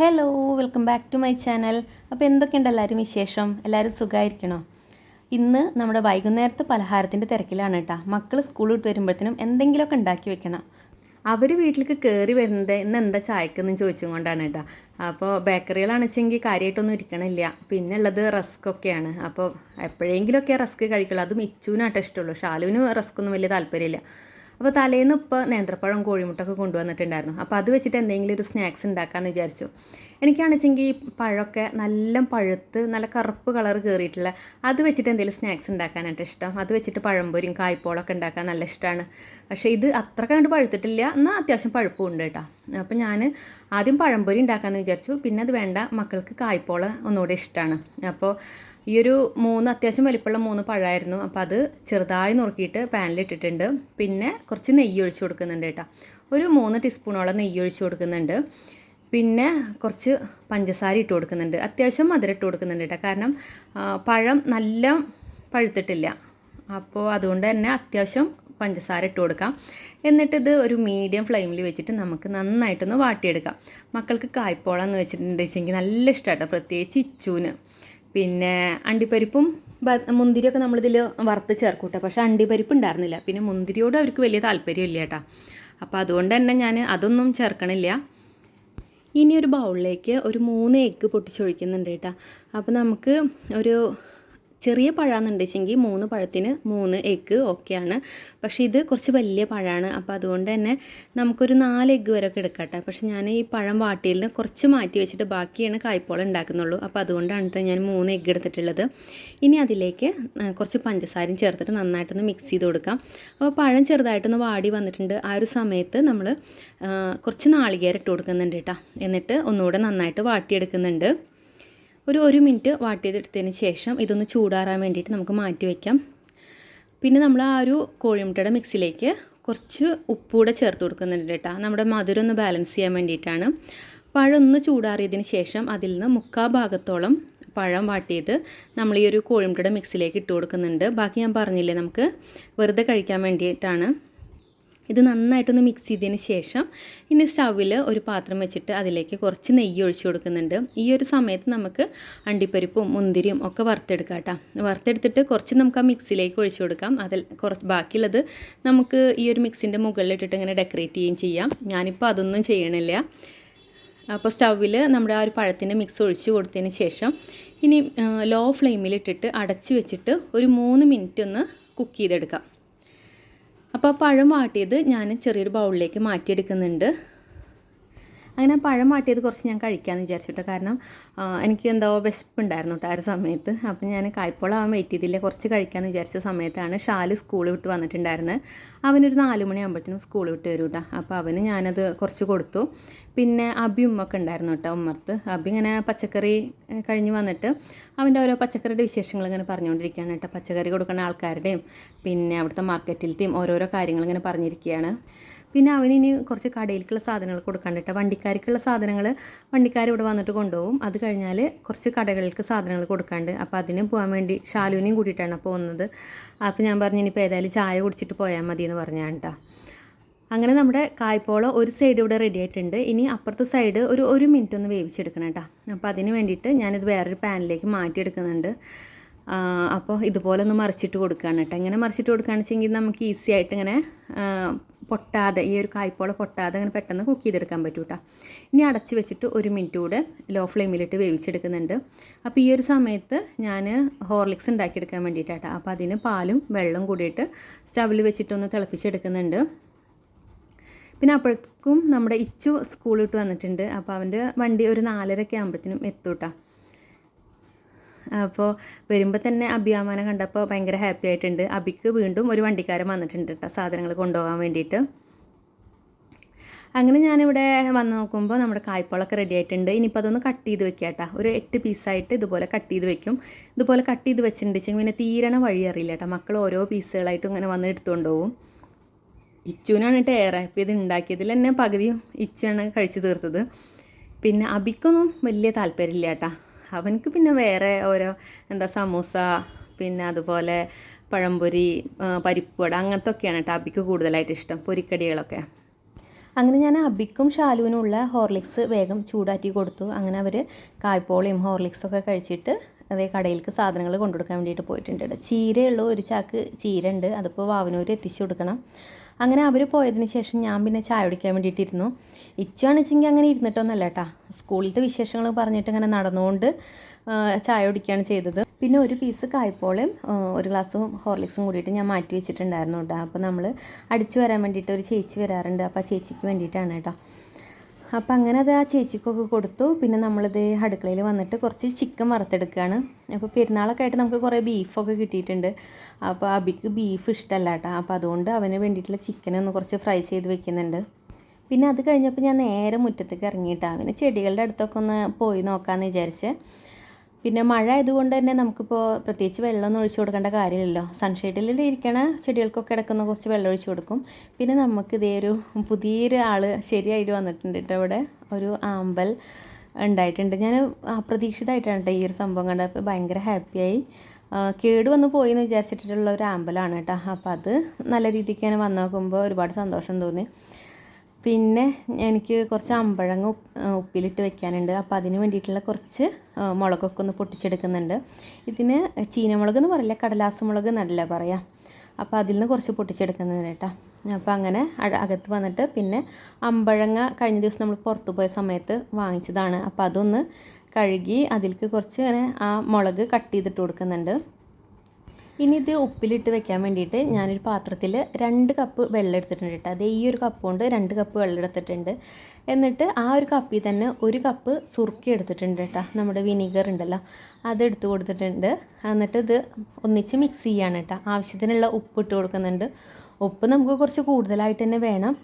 Hello welcome back to my channel അപ്പോൾ എന്തൊക്കെയുണ്ട് എല്ലാവരും വിശേഷം? എല്ലാവരും സുഖമായിരിക്കണോ ഇന്ന് നമ്മുടെ വൈകുന്നേരത്തെ പലഹാരത്തിന്റെ തിരക്കിലാണ് കേട്ടോ. മക്കൾ സ്കൂളിൽ വിട്ട് വരുമ്പോഴത്തേനും എന്തെങ്കിലുമൊക്കെ ഉണ്ടാക്കി വെക്കണം. അവർ വീട്ടിലേക്ക് കയറി വരുന്നത് ഇന്ന് എന്താ ചായക്കെന്ന് ചോദിച്ചും കൊണ്ടാണ് കേട്ടോ. അപ്പോൾ ബേക്കറികളാണ് വെച്ചെങ്കിൽ കാര്യമായിട്ടൊന്നും ഇരിക്കണില്ല. പിന്നെ ഉള്ളത് റസ്ക് ഒക്കെയാണ്. അപ്പോൾ എപ്പോഴെങ്കിലുമൊക്കെ റസ്ക് കഴിക്കുള്ളൂ. അതും ഇച്ചൂനാട്ടോ ഇഷ്ടമുള്ളൂ. ഷാലുവിനും റസ്ക്കൊന്നും വലിയ താല്പര്യമില്ല. അപ്പോൾ തലേന്ന് ഇപ്പോൾ നേന്ത്രപ്പഴം കോഴിമുട്ടൊക്കെ കൊണ്ടുവന്നിട്ടുണ്ടായിരുന്നു. അപ്പോൾ അത് വെച്ചിട്ട് എന്തെങ്കിലും ഒരു സ്നാക്സ് ഉണ്ടാക്കാമെന്ന് വിചാരിച്ചു. എനിക്കാണെച്ചെങ്കിൽ ഈ പഴമൊക്കെ നല്ല പഴുത്ത് നല്ല കറുപ്പ് കളർ കയറിയിട്ടുള്ള അത് വെച്ചിട്ട് എന്തെങ്കിലും സ്നാക്സ് ഉണ്ടാക്കാനായിട്ട് ഇഷ്ടം. അത് വെച്ചിട്ട് പഴംപൊരിയും കായ്പോളൊക്കെ ഉണ്ടാക്കാൻ നല്ല ഇഷ്ടമാണ് പക്ഷേ ഇത് അത്ര കണ്ട് പഴുത്തിട്ടില്ല. എന്നാൽ അത്യാവശ്യം പഴുപ്പും ഉണ്ട് കേട്ടോ. അപ്പോൾ ഞാൻ ആദ്യം പഴംപൊരി ഉണ്ടാക്കാമെന്ന് വിചാരിച്ചു. പിന്നെ അത് വേണ്ട മക്കൾക്ക് കായ്പോള ഒന്നുകൂടെ ഇഷ്ടമാണ് അപ്പോൾ ഈ ഒരു മൂന്ന് അത്യാവശ്യം വലിപ്പമുള്ള മൂന്ന് പഴമായിരുന്നു. അപ്പോൾ അത് ചെറുതായി നുറുക്കിയിട്ട് പാനിലിട്ടിട്ടുണ്ട്. പിന്നെ കുറച്ച് നെയ്യ് ഒഴിച്ച് കൊടുക്കുന്നുണ്ട് കേട്ടോ. ഒരു മൂന്ന് ടീസ്പൂണോളം നെയ്യ് ഒഴിച്ച് കൊടുക്കുന്നുണ്ട്. പിന്നെ കുറച്ച് പഞ്ചസാര ഇട്ട് കൊടുക്കുന്നുണ്ട്. അത്യാവശ്യം മധുരം ഇട്ട് കൊടുക്കുന്നുണ്ട് കേട്ടോ. കാരണം പഴം നല്ല പഴുത്തിട്ടില്ല. അപ്പോൾ അതുകൊണ്ട് തന്നെ അത്യാവശ്യം പഞ്ചസാര ഇട്ട് കൊടുക്കാം. എന്നിട്ടിത് ഒരു മീഡിയം ഫ്ലെയിമിൽ വെച്ചിട്ട് നമുക്ക് നന്നായിട്ടൊന്ന് വാട്ടിയെടുക്കാം. മക്കൾക്ക് കായ്പോളാന്ന് വെച്ചിട്ടുണ്ടെങ്കിൽ നല്ല ഇഷ്ടമാട്ടോ പ്രത്യേകിച്ച് ഇച്ചൂന്. പിന്നെ അണ്ടിപ്പരിപ്പും മുന്തിരിയൊക്കെ നമ്മളിതിൽ വറുത്ത് ചേർക്കൂട്ടെ പക്ഷേ അണ്ടിപ്പരിപ്പ് ഉണ്ടായിരുന്നില്ല. പിന്നെ മുന്തിരിയോട് അവർക്ക് വലിയ താല്പര്യമില്ല കേട്ടോ അപ്പോൾ അതുകൊണ്ട് തന്നെ ഞാൻ അതൊന്നും ചേർക്കണില്ല. ഇനി ഒരു ബൗളിലേക്ക് ഒരു മൂന്ന് എഗ്ഗ് പൊട്ടിച്ചൊഴിക്കുന്നുണ്ട് കേട്ടോ അപ്പോൾ നമുക്ക് ഒരു ചെറിയ പഴാന്നുണ്ട് മൂന്ന് പഴത്തിന് മൂന്ന് എഗ്ഗ് ഓക്കെയാണ് പക്ഷേ ഇത് കുറച്ച് വലിയ പഴമാണ് അപ്പോൾ അതുകൊണ്ട് തന്നെ നമുക്കൊരു നാല് എഗ്ഗ് വരെ ഒക്കെ എടുക്കട്ടെ. പക്ഷേ ഞാൻ ഈ പഴം വാട്ടിയിൽ കുറച്ച് മാറ്റി വെച്ചിട്ട് ബാക്കിയാണ് കായ്പോളം ഉണ്ടാക്കുന്നുള്ളൂ. അപ്പോൾ അതുകൊണ്ടാണ് ഞാൻ മൂന്ന് എഗ്ഗ് എടുത്തിട്ടുള്ളത്. ഇനി അതിലേക്ക് കുറച്ച് പഞ്ചസാരയും ചേർത്തിട്ട് നന്നായിട്ടൊന്ന് മിക്സ് ചെയ്ത് കൊടുക്കാം. അപ്പോൾ പഴം ചെറുതായിട്ടൊന്ന് വാടി വന്നിട്ടുണ്ട്. ആ ഒരു സമയത്ത് നമ്മൾ കുറച്ച് നാളികേരം ഇട്ട് കൊടുക്കുന്നുണ്ട് കേട്ടോ എന്നിട്ട് ഒന്നുകൂടെ നന്നായിട്ട് വാട്ടിയെടുക്കുന്നുണ്ട്. ഒരു ഒരു മിനിറ്റ് വാട്ടിയതെടുത്തതിന് ശേഷം ഇതൊന്ന് ചൂടാറാൻ വേണ്ടിയിട്ട് നമുക്ക് മാറ്റി വയ്ക്കാം പിന്നെ നമ്മൾ ആ ഒരു കോഴിമുട്ടയുടെ മിക്സിലേക്ക് കുറച്ച് ഉപ്പൂടെ ചേർത്ത് കൊടുക്കുന്നുണ്ട് കേട്ടോ. നമ്മുടെ മധുരം ഒന്ന് ബാലൻസ് ചെയ്യാൻ വേണ്ടിയിട്ടാണ്. പഴം ഒന്ന് ചൂടാറിയതിന് ശേഷം അതിൽ നിന്ന് മുക്കാ ഭാഗത്തോളം പഴം വാട്ടിയത് നമ്മൾ ഈ ഒരു കോഴിമുട്ടയുടെ മിക്സിലേക്ക് ഇട്ട് കൊടുക്കുന്നുണ്ട്. ബാക്കി ഞാൻ പറഞ്ഞില്ലേ നമുക്ക് വെറുതെ കഴിക്കാൻ വേണ്ടിയിട്ടാണ്. ഇത് നന്നായിട്ടൊന്ന് മിക്സ് ചെയ്തതിന് ശേഷം ഇനി സ്റ്റൗവിൽ ഒരു പാത്രം വെച്ചിട്ട് അതിലേക്ക് കുറച്ച് നെയ്യ് ഒഴിച്ചു കൊടുക്കുന്നുണ്ട്. ഈ ഒരു സമയത്ത് നമുക്ക് അണ്ടിപ്പരിപ്പും മുന്തിരിയും ഒക്കെ വറുത്തെടുക്കാം കേട്ടോ. വറുത്തെടുത്തിട്ട് കുറച്ച് നമുക്ക് ആ മിക്സിയിലേക്ക് ഒഴിച്ചു കൊടുക്കാം. അതിൽ കുറച്ച് ബാക്കിയുള്ളത് നമുക്ക് ഈ ഒരു മിക്സിന്റെ മുകളിലിട്ടിട്ട് ഇങ്ങനെ ഡെക്കറേറ്റ് ചെയ്യുകയും ചെയ്യാം. ഞാനിപ്പോൾ അതൊന്നും ചെയ്യണില്ല. അപ്പോൾ സ്റ്റൗവിൽ നമ്മുടെ ആ ഒരു പഴത്തിന്റെ മിക്സ് ഒഴിച്ച് കൊടുത്തതിന് ശേഷം ഇനി ലോ ഫ്ലെയിമിലിട്ടിട്ട് അടച്ച് വെച്ചിട്ട് ഒരു മൂന്ന് മിനിറ്റ് ഒന്ന് കുക്ക് ചെയ്തെടുക്കാം. അപ്പോൾ പഴം വാട്ടിയത് ഞാൻ ചെറിയൊരു ബൗളിലേക്ക് മാറ്റിയെടുക്കുന്നുണ്ട്. അങ്ങനെ പഴം വാട്ടിയത് കുറച്ച് ഞാൻ കഴിക്കാമെന്ന് വിചാരിച്ചിട്ട്. കാരണം എനിക്ക് എന്തോ വിശപ്പുണ്ടായിരുന്നു കേട്ടോ ആ ഒരു സമയത്ത്. അപ്പം ഞാൻ കായ്പോളാവാൻ വെയിറ്റ് ചെയ്തില്ല. കുറച്ച് കഴിക്കാമെന്ന് വിചാരിച്ച സമയത്താണ് ഷാൽ സ്കൂൾ വിട്ട് വന്നിട്ടുണ്ടായിരുന്നത് അവനൊരു നാല് മണിയാകുമ്പോഴത്തേനും സ്കൂൾ വിട്ട് വരും കേട്ടോ അപ്പോൾ അവന് ഞാനത് കുറച്ച് കൊടുത്തു. പിന്നെ അബി ഉമ്മൊക്കെ ഉണ്ടായിരുന്നു കേട്ടോ ഉമ്മർത്ത്. അബി ഇങ്ങനെ പച്ചക്കറി കഴിഞ്ഞ് വന്നിട്ട് അവന്റെ ഓരോ പച്ചക്കറിയുടെ വിശേഷങ്ങൾ ഇങ്ങനെ പറഞ്ഞുകൊണ്ടിരിക്കുകയാണ് കേട്ടോ പച്ചക്കറി കൊടുക്കുന്ന ആൾക്കാരുടെയും പിന്നെ അവിടുത്തെ മാർക്കറ്റിലത്തെയും ഓരോരോ കാര്യങ്ങൾ ഇങ്ങനെ പറഞ്ഞിരിക്കുകയാണ്. പിന്നെ അവനിനി കുറച്ച് കടയിലേക്കുള്ള സാധനങ്ങൾ കൊടുക്കാൻ കേട്ടോ. വണ്ടിക്കാർക്കുള്ള സാധനങ്ങൾ വണ്ടിക്കാർ ഇവിടെ വന്നിട്ട് കൊണ്ടുപോകും. അത് കഴിഞ്ഞാൽ കുറച്ച് കടകൾക്ക് സാധനങ്ങൾ കൊടുക്കാണ്ട് അപ്പോൾ അതിന് പോകാൻ വേണ്ടി ഷാലുവിനെയും കൂട്ടിയിട്ടാണ് പോകുന്നത് അപ്പോൾ ഞാൻ പറഞ്ഞു ഇനിയിപ്പോൾ ഏതായാലും ചായ കുടിച്ചിട്ട് പോയാൽ മതി എന്ന് പറഞ്ഞാണ് അങ്ങനെ നമ്മുടെ കായ്പോളം ഒരു സൈഡ് ഇവിടെ റെഡി ആയിട്ടുണ്ട്. ഇനി അപ്പുറത്തെ സൈഡ് ഒരു ഒരു മിനിറ്റ് ഒന്ന് വേവിച്ചെടുക്കണം കേട്ടോ. അപ്പോൾ അതിന് വേണ്ടിയിട്ട് ഞാനിത് വേറൊരു പാനിലേക്ക് മാറ്റിയെടുക്കുന്നുണ്ട്. അപ്പോൾ ഇതുപോലെ ഒന്ന് മറിച്ചിട്ട് കൊടുക്കുകയാണ് കേട്ടോ. ഇങ്ങനെ മറിച്ചിട്ട് കൊടുക്കുകയാണെന്ന് വെച്ചെങ്കിൽ നമുക്ക് ഈസി ആയിട്ട് ഇങ്ങനെ പൊട്ടാതെ ഈ ഒരു കായ്പോള പൊട്ടാതെ അങ്ങനെ പെട്ടെന്ന് കുക്ക് ചെയ്തെടുക്കാൻ പറ്റും കേട്ടോ ഇനി അടച്ച് വെച്ചിട്ട് ഒരു മിനിറ്റ് കൂടെ ലോ ഫ്ലെയിമിലിട്ട് വേവിച്ചെടുക്കുന്നുണ്ട്. അപ്പോൾ ഈ ഒരു സമയത്ത് ഞാൻ ഹോർലിക്സ് ഉണ്ടാക്കിയെടുക്കാൻ വേണ്ടിയിട്ടാട്ടോ അപ്പോൾ അതിന് പാലും വെള്ളം കൂടിയിട്ട് സ്റ്റവിൽ വെച്ചിട്ടൊന്ന് തിളപ്പിച്ചെടുക്കുന്നുണ്ട്. പിന്നെ അപ്പോഴേക്കും നമ്മുടെ ഇച്ചു സ്കൂളിട്ട് വന്നിട്ടുണ്ട്. അപ്പോൾ അവന്റെ വണ്ടി ഒരു നാലരയൊക്കെ ആകുമ്പോഴത്തേനും എത്തൂട്ടാ അപ്പോൾ വരുമ്പോൾ തന്നെ അഭിയാമാനം കണ്ടപ്പോൾ ഭയങ്കര ഹാപ്പി ആയിട്ടുണ്ട്. അബിക്ക് വീണ്ടും ഒരു വണ്ടിക്കാരൻ വന്നിട്ടുണ്ട് കേട്ടോ സാധനങ്ങൾ കൊണ്ടുപോകാൻ വേണ്ടിയിട്ട് അങ്ങനെ ഞാനിവിടെ വന്ന് നോക്കുമ്പോൾ നമ്മുടെ കായ്പോളൊക്കെ റെഡി ആയിട്ടുണ്ട്. ഇനിയിപ്പോൾ അതൊന്ന് കട്ട് ചെയ്ത് വെക്കുക കേട്ടോ ഒരു എട്ട് പീസായിട്ട് ഇതുപോലെ കട്ട് ചെയ്ത് വെക്കും. ഇതുപോലെ കട്ട് ചെയ്ത് വെച്ചിട്ടുണ്ടെങ്കിൽ പിന്നെ തീരണ വഴി അറിയില്ല കേട്ടോ മക്കൾ ഓരോ പീസുകളായിട്ടും ഇങ്ങനെ വന്ന് എടുത്തുകൊണ്ട് പോകും ഇച്ചുവിനാണ് കേട്ടോ ഏറെ അപ്പോൾ ഇത് ഉണ്ടാക്കിയതിൽ തന്നെ പകുതിയും ഇച്ചുവാണ് കഴിച്ചു തീർത്തത്. പിന്നെ അബിക്കൊന്നും വലിയ താല്പര്യമില്ല കേട്ടാ അവനക്ക് പിന്നെ വേറെ ഓരോ എന്താ സമൂസ പിന്നെ അതുപോലെ പഴംപൊരി പരിപ്പുവട പരിപ്പ് വട അങ്ങനത്തെ ഒക്കെയാണ് കേട്ടോ അബിക്ക് കൂടുതലായിട്ട് ഇഷ്ടം പൊരിക്കടികളൊക്കെ. അങ്ങനെ ഞാൻ അബിക്കും ഷാലുവിനുള്ള ഹോർലിക്സ് വേഗം ചൂടാറ്റി കൊടുത്തു. അങ്ങനെ അവർ കായ്പോളയും ഹോർലിക്സൊക്കെ കഴിച്ചിട്ട് അതേ കടയിലേക്ക് സാധനങ്ങൾ കൊണ്ടുകൊടുക്കാൻ വേണ്ടിയിട്ട് പോയിട്ടുണ്ട് ചീരയുള്ള ഒരു ചാക്ക് ചീര ഉണ്ട് അതിപ്പോൾ വാവനൂർ എത്തിച്ചു കൊടുക്കണം. അങ്ങനെ അവർ പോയതിന് ശേഷം ഞാൻ പിന്നെ ചായ കുടിക്കാൻ വേണ്ടിയിട്ടിരുന്നു. ഇച്ചാണെച്ചെങ്കിൽ അങ്ങനെ ഇരുന്നിട്ടൊന്നല്ല കേട്ടാ സ്കൂളിലത്തെ വിശേഷങ്ങൾ പറഞ്ഞിട്ട് ഇങ്ങനെ നടന്നുകൊണ്ട് ചായ കുടിക്കുകയാണ് ചെയ്തത്. പിന്നെ ഒരു പീസ് കായ്പോളയും ഒരു ഗ്ലാസ് ഹോർലിക്സും കൂടിയിട്ട് ഞാൻ മാറ്റി വെച്ചിട്ടുണ്ടായിരുന്നു കേട്ടോ അപ്പോൾ നമ്മൾ അടിച്ചു വരാൻ വേണ്ടിയിട്ട് ഒരു ചേച്ചി വരാറുണ്ട്. അപ്പോൾ ആ ചേച്ചിക്ക് വേണ്ടിയിട്ടാണ് കേട്ടോ അപ്പം അങ്ങനെ അത് ആ ചേച്ചിക്കൊക്കെ കൊടുത്തു. പിന്നെ നമ്മളിത് അടുക്കളയിൽ വന്നിട്ട് കുറച്ച് ചിക്കൻ വറുത്തെടുക്കുകയാണ് അപ്പോൾ പെരുന്നാളൊക്കെ ആയിട്ട് നമുക്ക് കുറേ ബീഫൊക്കെ കിട്ടിയിട്ടുണ്ട്. അപ്പോൾ അബിക്ക് ബീഫ് ഇഷ്ടമല്ല കേട്ടോ അപ്പോൾ അതുകൊണ്ട് അവന് വേണ്ടിയിട്ടുള്ള ചിക്കൻ ഒന്ന് കുറച്ച് ഫ്രൈ ചെയ്ത് വെക്കുന്നുണ്ട്. പിന്നെ അത് കഴിഞ്ഞപ്പോൾ ഞാൻ നേരെ മുറ്റത്തേക്ക് ഇറങ്ങിയിട്ടാണ് അവന് ചെടികളുടെ അടുത്തൊക്കെ ഒന്ന് പോയി നോക്കാമെന്ന് വിചാരിച്ച്. പിന്നെ മഴ ആയതുകൊണ്ട് തന്നെ നമുക്കിപ്പോൾ പ്രത്യേകിച്ച് വെള്ളമൊന്നും ഒഴിച്ചു കൊടുക്കേണ്ട കാര്യമില്ലല്ലോ. സൺഷെയ്ഡിൽ ഇരിക്കണ ചെടികൾക്കൊക്കെ ഇടക്കുന്ന കുറച്ച് വെള്ളം ഒഴിച്ചു കൊടുക്കും. പിന്നെ നമുക്ക് ഇതേ ഒരു പുതിയൊരു ആൾ ശരിയായിട്ട് വന്നിട്ടുണ്ട് കേട്ടോ ഇവിടെ. ഒരു ആമ്പൽ ഉണ്ടായിട്ടുണ്ട്. ഞാൻ അപ്രതീക്ഷിതമായിട്ടാണ് കേട്ടോ ഈ ഒരു സംഭവം കണ്ടപ്പോൾ ഭയങ്കര ഹാപ്പിയായി. കേട് വന്ന് പോയി എന്ന് വിചാരിച്ചിട്ടുള്ള ഒരു ആമ്പലാണ് കേട്ടോ. അപ്പോൾ അത് നല്ല രീതിക്ക് ഞാൻ വന്നു നോക്കുമ്പോൾ ഒരുപാട് സന്തോഷം തോന്നി. പിന്നെ എനിക്ക് കുറച്ച് അമ്പഴങ്ങ ഉപ്പ് ഉപ്പിലിട്ട് വെക്കാനുണ്ട്. അപ്പോൾ അതിന് വേണ്ടിയിട്ടുള്ള കുറച്ച് മുളകൊക്കെ ഒന്ന് പൊട്ടിച്ചെടുക്കുന്നുണ്ട്. ഇതിന് ചീനമുളക് എന്ന് പറയില്ല കടലാസ് മുളക് എന്നല്ല പറയാം. അപ്പോൾ അതിൽ നിന്ന് കുറച്ച് പൊട്ടിച്ചെടുക്കുന്നതിന് കേട്ടോ. അപ്പോൾ അങ്ങനെ അകത്ത് വന്നിട്ട് പിന്നെ അമ്പഴങ്ങ കഴിഞ്ഞ ദിവസം നമ്മൾ പുറത്ത് പോയ സമയത്ത് വാങ്ങിച്ചതാണ്. അപ്പോൾ അതൊന്ന് കഴുകി അതിലേക്ക് കുറച്ച് ഇങ്ങനെ ആ മുളക് കട്ട് ചെയ്തിട്ട് കൊടുക്കുന്നുണ്ട്. ഇനി ഇത് ഉപ്പിലിട്ട് വെക്കാൻ വേണ്ടിയിട്ട് ഞാനൊരു പാത്രത്തിൽ രണ്ട് കപ്പ് വെള്ളം എടുത്തിട്ടുണ്ട് കേട്ടോ. അത് ഈ ഒരു കപ്പ് കൊണ്ട് രണ്ട് കപ്പ് വെള്ളം എടുത്തിട്ടുണ്ട്. എന്നിട്ട് ആ ഒരു കപ്പിൽ തന്നെ ഒരു കപ്പ് സുറുക്കി എടുത്തിട്ടുണ്ട് കേട്ടോ. നമ്മുടെ വിനീഗർ ഉണ്ടല്ലോ. അതെടുത്ത് കൊടുത്തിട്ടുണ്ട്. എന്നിട്ട് ഇത് ഒന്നിച്ച് മിക്സ് ചെയ്യാണ് കേട്ടോ. ആവശ്യത്തിനുള്ള ഉപ്പ് ഇട്ട് കൊടുക്കുന്നുണ്ട്. ഉപ്പ് നമുക്ക് കുറച്ച് കൂടുതലായിട്ട് തന്നെ വേണം.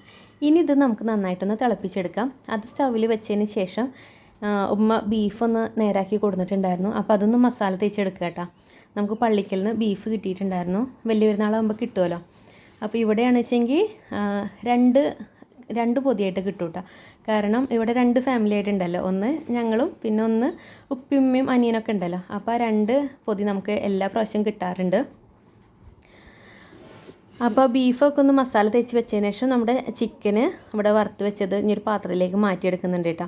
ഇനി ഇത് നമുക്ക് നന്നായിട്ടൊന്ന് തിളപ്പിച്ചെടുക്കാം. അത് സ്റ്റൗവിൽ വെച്ചതിന് ശേഷം ഉമ്മ ബീഫ് ഒന്ന് നേരാക്കി കൊടുത്തിട്ടുണ്ടായിരുന്നു. അപ്പോൾ അതൊന്ന് മസാല തേച്ചെടുക്കുക കേട്ടോ. നമുക്ക് പള്ളിക്കൽ നിന്ന് ബീഫ് കിട്ടിയിട്ടുണ്ടായിരുന്നു. വലിയ പെരുന്നാളാകുമ്പോൾ കിട്ടുമല്ലോ അപ്പോൾ ഇവിടെയാണ് വെച്ചെങ്കിൽ രണ്ട് രണ്ട് പൊതിയായിട്ട് കിട്ടും കേട്ടോ കാരണം ഇവിടെ രണ്ട് ഫാമിലി ആയിട്ടുണ്ടല്ലോ. ഒന്ന് ഞങ്ങളും പിന്നെ ഒന്ന് ഉപ്പിമ്മയും അനിയനൊക്കെ ഉണ്ടല്ലോ. അപ്പോൾ ആ രണ്ട് പൊതി നമുക്ക് എല്ലാ പ്രാവശ്യവും കിട്ടാറുണ്ട്. അപ്പോൾ ബീഫൊക്കെ ഒന്ന് മസാല തേച്ച് വെച്ചതിന് ശേഷം നമ്മുടെ ചിക്കന് ഇവിടെ വറുത്ത് വെച്ചത് ഇനി ഒരു പാത്രത്തിലേക്ക് മാറ്റിയെടുക്കുന്നുണ്ട് കേട്ടോ.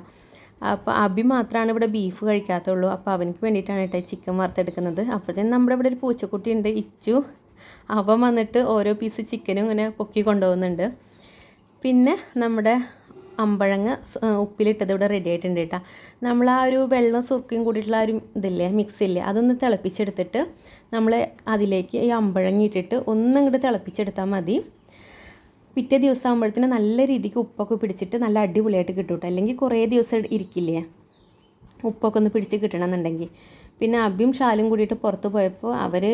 അപ്പോൾ അബി മാത്രമാണ് ഇവിടെ ബീഫ് കഴിക്കാത്തുള്ളൂ. അപ്പോൾ അവനക്ക് വേണ്ടിയിട്ടാണ് കേട്ടോ ചിക്കൻ വറുത്തെടുക്കുന്നത്. അപ്പോഴത്തേനും നമ്മുടെ ഇവിടെ ഒരു പൂച്ചക്കുട്ടി ഉണ്ട് ഇച്ചു. അവൻ വന്നിട്ട് ഓരോ പീസ് ചിക്കനും ഇങ്ങനെ പൊക്കി കൊണ്ടുപോകുന്നുണ്ട്. പിന്നെ നമ്മുടെ അമ്പഴങ്ങ ഉപ്പിലിട്ടത് ഇവിടെ റെഡി ആയിട്ടുണ്ട് കേട്ടോ. നമ്മൾ ആ ഒരു വെള്ളം സുർക്കയും കൂടിയിട്ടുള്ള ഒരു ഇതില്ലേ മിക്സ് ഇല്ലേ അതൊന്ന് തിളപ്പിച്ചെടുത്തിട്ട് നമ്മൾ അതിലേക്ക് ഈ അമ്പഴങ്ങ ഇട്ടിട്ട് ഒന്നങ്ങോട്ട് തിളപ്പിച്ചെടുത്താൽ മതി. പിറ്റേ ദിവസം ആകുമ്പോഴത്തേന് നല്ല രീതിക്ക് ഉപ്പൊക്കെ പിടിച്ചിട്ട് നല്ല അടിപൊളിയായിട്ട് കിട്ടും കേട്ടോ. അല്ലെങ്കിൽ കുറേ ദിവസം ഇരിക്കില്ലേ? ഉപ്പൊക്കെ ഒന്ന് പിടിച്ച് കിട്ടണമെന്നുണ്ടെങ്കിൽ. പിന്നെ അബിയും ഷാലും കൂടിയിട്ട് പുറത്ത് പോയപ്പോൾ അവർ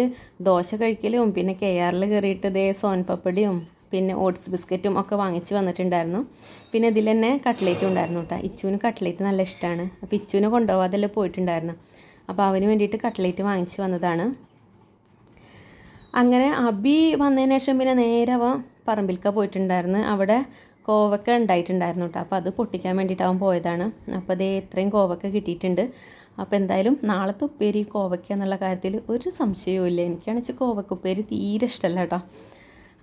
ദോശ കഴിക്കലും പിന്നെ കെ ആറിൽ കയറിയിട്ട് ദേ സോൻപപ്പടിയും പിന്നെ ഓട്സ് ബിസ്ക്കറ്റും ഒക്കെ വാങ്ങിച്ച് വന്നിട്ടുണ്ടായിരുന്നു. പിന്നെ ഇതിൽ തന്നെ കട്ട്ലേറ്റും ഉണ്ടായിരുന്നു കേട്ടോ. ഇച്ചുവിന് കട്ട്ലേറ്റ് നല്ല ഇഷ്ടമാണ്. അപ്പോൾ ഇച്ചുവിനെ കൊണ്ടുപോകാതെല്ലാം പോയിട്ടുണ്ടായിരുന്നു. അപ്പോൾ അവന് വേണ്ടിയിട്ട് കട്ട്ലേറ്റ് വാങ്ങിച്ച് വന്നതാണ്. അങ്ങനെ അബി വന്നതിന് ശേഷം പിന്നെ നേരെ പറമ്പിൽക്ക പോയിട്ടുണ്ടായിരുന്നു. അവിടെ കോവക്ക ഉണ്ടായിട്ടുണ്ടായിരുന്നു കേട്ടോ. അപ്പോൾ അത് പൊട്ടിക്കാൻ വേണ്ടിയിട്ടാവും പോയതാണ്. അപ്പോൾ അതേ ഇത്രയും കോവക്ക കിട്ടിയിട്ടുണ്ട്. അപ്പോൾ എന്തായാലും നാളത്തെ ഉപ്പേരി കോവക്ക എന്നുള്ള കാര്യത്തിൽ ഒരു സംശയവും ഇല്ല. എനിക്കാണെന്ന് വെച്ചാൽ കോവക്ക ഉപ്പേരി തീരെ ഇഷ്ടമല്ല കേട്ടോ.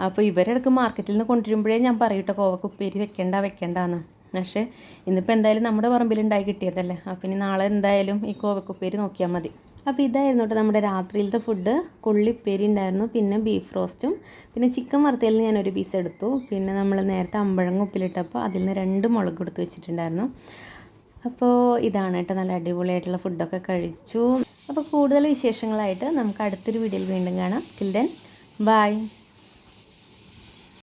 അപ്പോൾ ഇവരെടുക്ക് മാർക്കറ്റിൽ നിന്ന് കൊണ്ടുവരുമ്പോഴേ ഞാൻ പറയും കേട്ടോ കോവക്ക ഉപ്പേരി വെക്കണ്ട വെക്കണ്ടെന്ന്. പക്ഷേ ഇന്നിപ്പോൾ എന്തായാലും നമ്മുടെ പറമ്പിൽ ഉണ്ടായി കിട്ടിയതല്ലേ. അപ്പം ഇനി നാളെ എന്തായാലും ഈ കോവക്ക ഉപ്പേരി നോക്കിയാൽ മതി. അപ്പോൾ ഇതായിരുന്നു കേട്ടോ നമ്മുടെ രാത്രിയിലത്തെ ഫുഡ് കൊള്ളിപ്പേരി ഉണ്ടായിരുന്നു പിന്നെ ബീഫ് റോസ്റ്റും പിന്നെ ചിക്കൻ വറുത്തതിൽ ഞാൻ ഒരു പീസ് എടുത്തു. പിന്നെ നമ്മൾ നേരത്തെ അമ്പഴങ്ങ ഉപ്പിലിട്ടപ്പോൾ അതിൽ നിന്ന് രണ്ട് മുളക് എടുത്ത് വെച്ചിട്ടുണ്ടായിരുന്നു. അപ്പോൾ ഇതാണ് കേട്ടോ നല്ല അടിപൊളിയായിട്ടുള്ള ഫുഡൊക്കെ കഴിച്ചു. അപ്പോൾ കൂടുതൽ വിശേഷങ്ങളായിട്ട് നമുക്ക് അടുത്തൊരു വീഡിയോയിൽ വീണ്ടും കാണാം. Till then bye